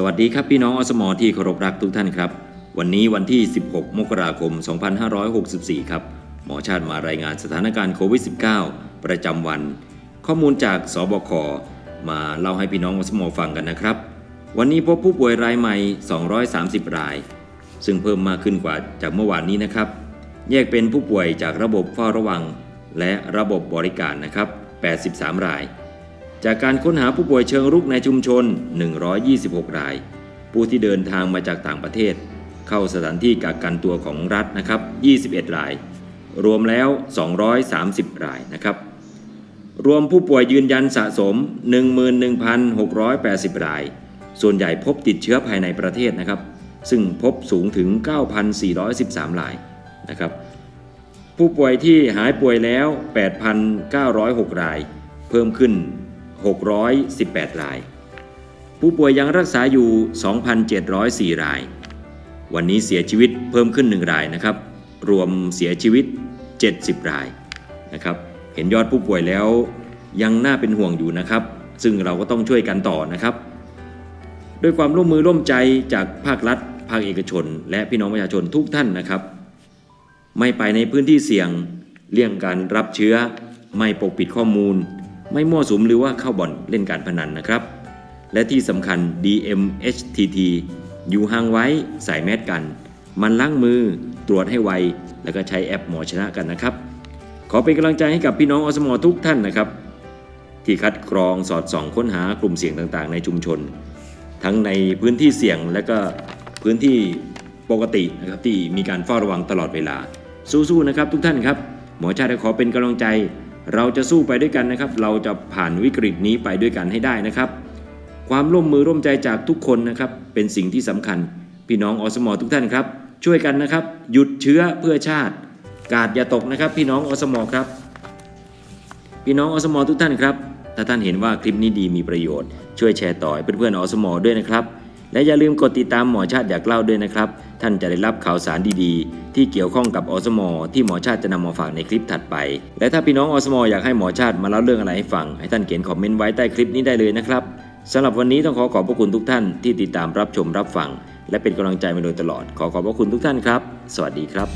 สวัสดีครับพี่น้องอสมอที่เคารพรักทุกท่านครับ วันนี้วันที่ 16 มกราคม 2564 ครับ หมอชาติมารายงานสถานการณ์โควิด -19 ประจำวัน ข้อมูลจากสบค มาเล่าให้พี่น้องอสมอฟังกันนะครับ วันนี้พบผู้ป่วยรายใหม่ 230 ราย ซึ่งเพิ่มมากขึ้นกว่าจากเมื่อวานนี้นะครับ แยกเป็นผู้ป่วยจากระบบเฝ้าระวัง และระบบบริการนะครับ 83 ราย จากการค้นหาผู้ป่วยเชิงรุกในชุมชน 126 ราย ผู้ที่เดินทางมาจากต่างประเทศ เข้าสถานที่กักกันตัวของรัฐนะครับ 21 ราย รวมแล้ว 230 รายนะครับ รวมผู้ป่วยยืนยันสะสม 11,680 ราย ส่วนใหญ่พบติดเชื้อภายในประเทศนะครับ ซึ่งพบสูงถึง 9,413 รายนะครับ ผู้ป่วยที่หายป่วยแล้ว 8,906 ราย เพิ่มขึ้น 618 ราย ผู้ป่วยยังรักษาอยู่ 2,704 ราย วันนี้เสียชีวิตเพิ่มขึ้น 1 รายนะครับ รวมเสียชีวิต 70 รายนะครับ เห็นยอดผู้ป่วยแล้วยังน่าเป็นห่วงอยู่นะครับ ซึ่งเราก็ต้องช่วยกันต่อนะครับ ด้วยความร่วมมือร่วมใจจากภาครัฐ ภาคเอกชน และพี่น้องประชาชนทุกท่านนะครับ ไม่ไปในพื้นที่เสี่ยง เลี่ยงการรับเชื้อ ไม่ปกปิดข้อมูล ไม่มั่วสุมหรือว่าเข้าบ่อนเล่นการพนันนะครับ และที่สำคัญ DMHTT อยู่ห่างไว้ใส่แมสกัน มันล้างมือตรวจให้ไว แล้วก็ใช้แอปหมอชนะกันนะครับ ขอเป็นกำลังใจให้กับพี่น้องอสมอทุกท่านนะครับ ที่คัดกรองสอดส่องค้นหากลุ่มเสี่ยงต่างๆ ในชุมชน ทั้งในพื้นที่เสี่ยงและก็พื้นที่ปกตินะครับที่มีการเฝ้าระวังตลอดเวลา สู้ๆนะครับทุกท่านครับ หมอชาติขอเป็นกำลังใจ เราจะสู้ไปด้วยกันนะครับ เราจะผ่านวิกฤตนี้ไปด้วยกันให้ได้นะครับ ความร่วมมือร่วมใจจากทุกคนนะครับ เป็นสิ่งที่สำคัญ พี่น้องอสมอทุกท่านครับ ช่วยกันนะครับ หยุดเชื้อเพื่อชาติ กาดอย่าตกนะครับ พี่น้องอสมอครับ พี่น้องอสมอทุกท่านครับ ถ้าท่านเห็นว่าคลิปนี้ดีมีประโยชน์ ช่วยแชร์ต่อให้เพื่อนๆอสมอด้วยนะครับ และอย่าลืมกดติดตามหมอชาติอยากเล่าด้วยนะครับ ท่านจะได้รับข่าวสารดีๆ ที่เกี่ยวข้องกับอสมอที่หมอชาติจะนำมาฝากในคลิปถัดไป และถ้าพี่น้องอสมออยากให้หมอชาติมาเล่าเรื่องอะไรให้ฟัง ให้ท่านเขียนคอมเมนต์ไว้ใต้คลิปนี้ได้เลยนะครับสำหรับวันนี้ต้องขอขอบพระคุณทุกท่านที่ติดตามรับชมรับฟัง และเป็นกำลังใจมาโดยตลอด ขอขอบพระคุณทุกท่านครับ สวัสดีครับ